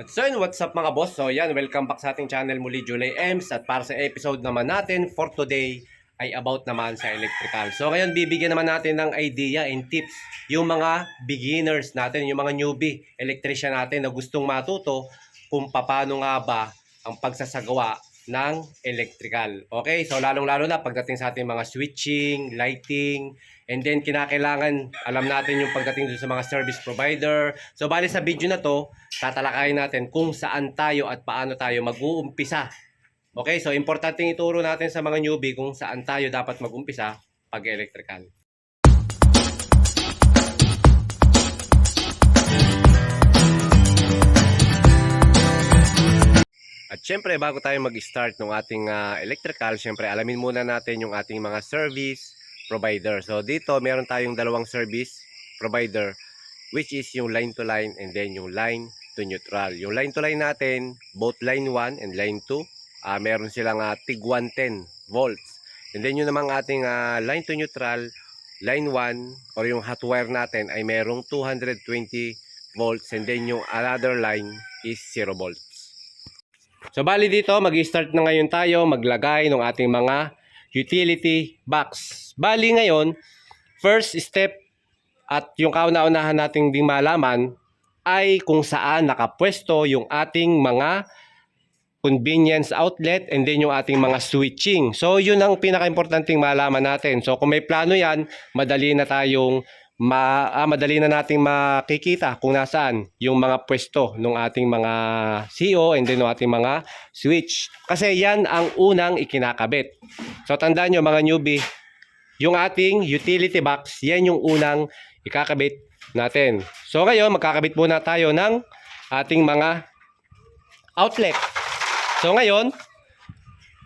At so yun, what's up mga boss? So yan, welcome back sa ating channel muli, July Ems. At para sa episode naman natin for today ay about naman sa electrical. So ngayon, bibigyan naman natin ng idea and tips yung mga beginners natin, yung mga newbie electrician natin na gustong matuto kung paano nga ba ang pagsasagawa ng electrical. Okay, so lalong-lalo na pagdating sa ating mga switching, lighting, and then kinakailangan alam natin yung pagdating sa mga service provider. So bali sa video na to, tatalakayin natin kung saan tayo at paano tayo mag-uumpisa. Okay, so importante ituro natin sa mga newbie kung saan tayo dapat mag-umpisa pag electrical. At syempre, bago tayo mag-start ng ating ah, electrical, syempre alamin muna natin yung ating mga service provider. So dito, meron tayong dalawang service provider which is yung line to line and then yung line to neutral. Yung line to line natin, both line 1 and line 2, ah meron silang ah, tig 110 volts. And then yun namang ating ah, line to neutral, line 1 or yung hot wire natin ay merong 220 volts and then yung another line is 0 volts. So bali dito, mag-start na ngayon tayo maglagay ng ating mga utility box. Bali ngayon, first step at yung kauna-unahan nating ding malaman ay kung saan nakapwesto yung ating mga convenience outlet and then yung ating mga switching. So yun ang pinaka-importanting malaman natin. So kung may plano yan, madali na tayong ma ah, madali na nating makikita kung nasaan yung mga pwesto ng ating mga CO and then ng ating mga switch. Kasi yan ang unang ikinakabit. So tandaan nyo mga newbie, yung ating utility box, yan yung unang ikakabit natin. So ngayon, magkakabit muna tayo ng ating mga outlet. So ngayon,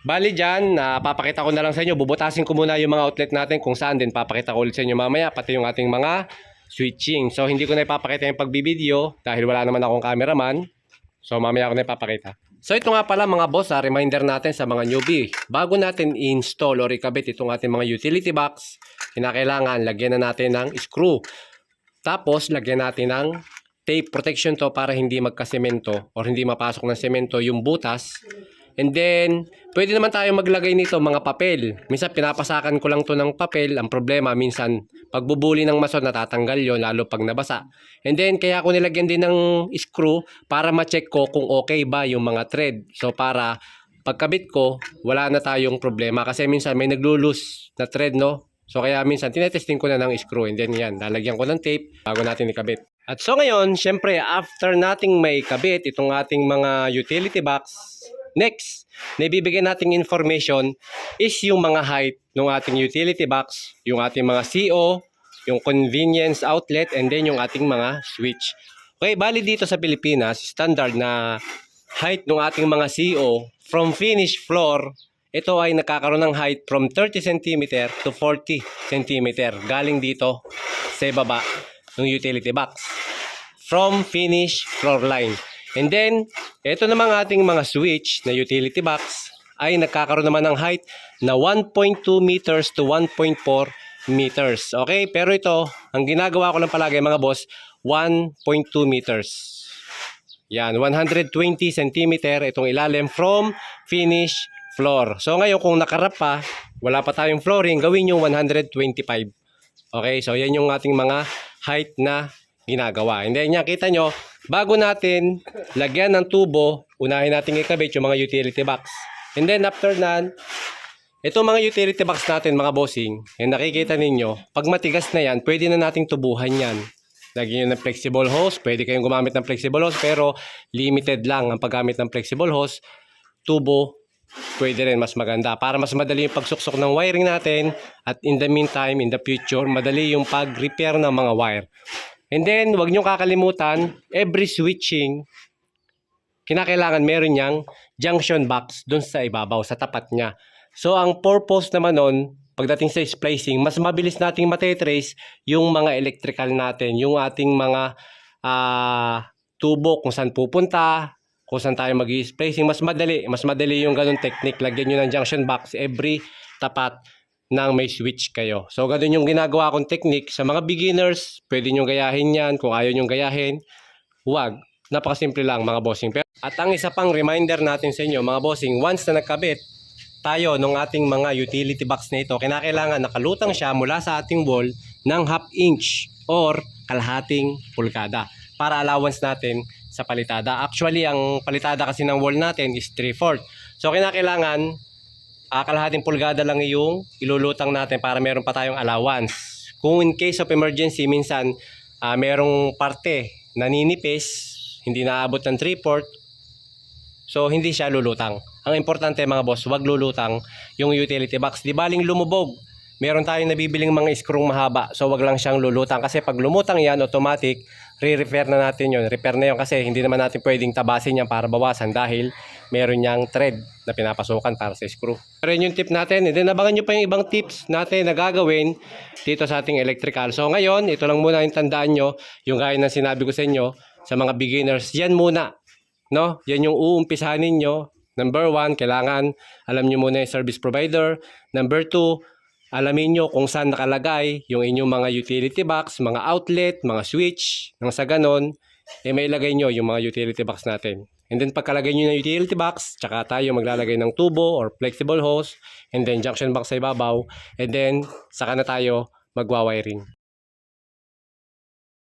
bali dyan, na papakita ko na lang sa inyo, bubutasin ko muna yung mga outlet natin kung saan din papakita ko ulit sa inyo mamaya, pati yung ating mga switching. So hindi ko na ipapakita yung pagbibideo dahil wala naman akong cameraman. So mamaya ako na ipapakita. So ito nga pala mga boss, ah, reminder natin sa mga newbie. Bago natin i-install or ikabit itong ating mga utility box, kinakailangan lagyan na natin ng screw. Tapos lagyan natin ng tape protection to para hindi magkasemento or hindi mapasok ng semento yung butas. And then, pwede naman tayo maglagay nito mga papel. Minsan pinapasakan ko lang to ng papel. Ang problema, minsan pagbubuli ng mason natatanggal yon lalo pag nabasa. And then, kaya ko nilagyan din ng screw para ma-check ko kung okay ba yung mga thread. So, para pagkabit ko, wala na tayong problema. Kasi minsan may naglulus na thread, no? So, kaya minsan tinetesting ko na ng screw. And then, yan, lalagyan ko ng tape bago natin ikabit. At so ngayon, syempre, after nating may kabit itong ating mga utility box, next, na ibibigay nating information is yung mga height ng ating utility box, yung ating mga CO, yung convenience outlet, and then yung ating mga switch. Okay, bali dito sa Pilipinas, standard na height ng ating mga CO from finish floor, ito ay nakakaroon ng height from 30 cm to 40 cm. Galing dito sa baba ng utility box from finish floor line. And then, ito namang ating mga switch na utility box ay nagkakaroon naman ng height na 1.2 meters to 1.4 meters. Okay? Pero ito, ang ginagawa ko lang palagi mga boss, 1.2 meters. Yan, 120 cm itong ilalim from finish floor. So ngayon kung nakarap pa, wala pa tayong flooring, gawin yung 125. Okay, so yan yung ating mga height na ginagawa. And then yan, kita nyo, bago natin lagyan ng tubo, unahin natin ikabit yung mga utility box. And then after nan, itong mga utility box natin mga bossing, yung nakikita ninyo, pag matigas na yan, pwede na nating tubuhan yan. Lagyan nyo ng flexible hose, pwede kayong gumamit ng flexible hose, pero limited lang ang paggamit ng flexible hose. Tubo, pwede rin mas maganda para mas madali yung pagsuksok ng wiring natin at in the meantime, in the future, madali yung pag-repair ng mga wire. And then, wag nyo kakalimutan, every switching, kinakailangan meron niyang junction box dun sa ibabaw, sa tapat niya. So, ang purpose naman nun, pagdating sa splicing, mas mabilis nating matetrace yung mga electrical natin, yung ating mga ah, tubo kung saan pupunta, kung saan tayo mag splicing mas madali, mas madali yung ganun technique. Lagyan nyo ng junction box every tapat ng may switch kayo. So, ganun yung ginagawa kong technique. Sa mga beginners, pwede nyo gayahin yan. Kung ayaw nyo gayahin, huwag. Napakasimple lang mga bossing. At ang isa pang reminder natin sa inyo mga bossing, once na nagkabit tayo ng ating mga utility box na ito, kinakailangan nakalutang siya mula sa ating wall ng half inch or kalahating pulgada para allowance natin sa palitada. Actually, ang palitada kasi ng wall natin is 3/4. So, kinakailangan ah, kalahating pulgada lang yung ilulutang natin para meron pa tayong allowance. Kung in case of emergency, minsan ah, merong parte naninipis, hindi naabot ng 3/4, so hindi siya lulutang. Ang importante mga boss, wag lulutang yung utility box. Di baling lumubog, meron tayong nabibiling mga screw mahaba, so wag lang siyang lulutang. Kasi pag lumutang yan, automatic, re-repair na natin yun. Repair na yun kasi hindi naman natin pwedeng tabasin yan para bawasan dahil meron niyang thread na pinapasukan para sa screw. Pero yun yung tip natin. And then abangan nyo pa yung ibang tips natin na gagawin dito sa ating electrical. So ngayon, ito lang muna yung tandaan nyo, yung gaya ng sinabi ko sa inyo, sa mga beginners, yan muna. No? Yan yung uumpisahan ninyo. Number one, kailangan alam nyo muna yung service provider. Number two, alamin nyo kung saan nakalagay yung inyong mga utility box, mga outlet, mga switch. Nang sa ganon, eh may ilagay nyo yung mga utility box natin. And then pagkalagay nyo ng utility box, tsaka tayo maglalagay ng tubo or flexible hose, and then junction box sa ibabaw, and then saka na tayo magwa-wiring.